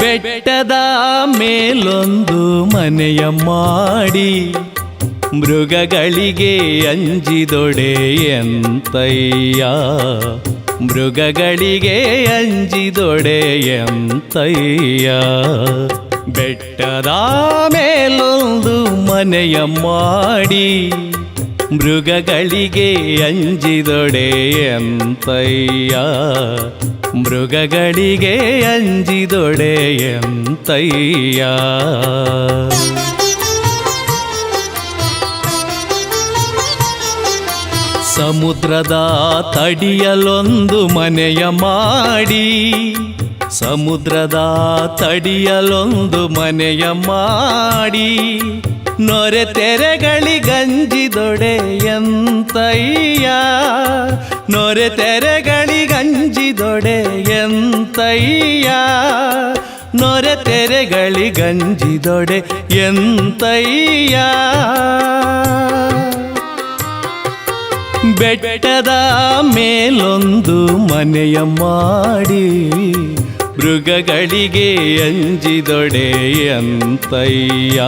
ಬೆಟ್ಟದ ಮೇಲೊಂದು ಮನೆಯ ಮಾಡಿ ಮೃಗಗಳಿಗೆ ಅಂಜಿದೊಡೆ ಎಂತಯ್ಯ? ಮೃಗಗಳಿಗೆ ಅಂಜಿದೊಡೆ ಎಂತಯ್ಯ? ಬೆಟ್ಟದ ಮೇಲೊಂದು ಮನೆಯ ಮಾಡಿ ಮೃಗಗಳಿಗೆ ಅಂಜಿದೊಡೆ ಎಂತಯ್ಯ? ಮೃಗಗಳಿಗೆ ಅಂಜಿದೊಡೆ ಎಂತಯ್ಯ? ಸಮುದ್ರದ ತಡಿಯಲೊಂದು ಮನೆಯ ಮಾಡಿ ಸಮುದ್ರದ ತಡಿಯಲೊಂದು ಮನೆಯ ಮಾಡಿ ನೊರೆ ದೊಡೆ ಎಂತಯ್ಯ? ನೊರೆ ದೊಡೆ ಎಂತಯ್ಯ? ನೊರೆ ದೊಡೆ ಎಂತಯ್ಯ? ಬೆಟ್ಟದ ಮೇಲೊಂದು ಮನೆಯ ಮಾಡಿ ಮೃಗಗಳಿಗೆ ಅಂಜಿದೊಡೆ ಅಂತಯ್ಯ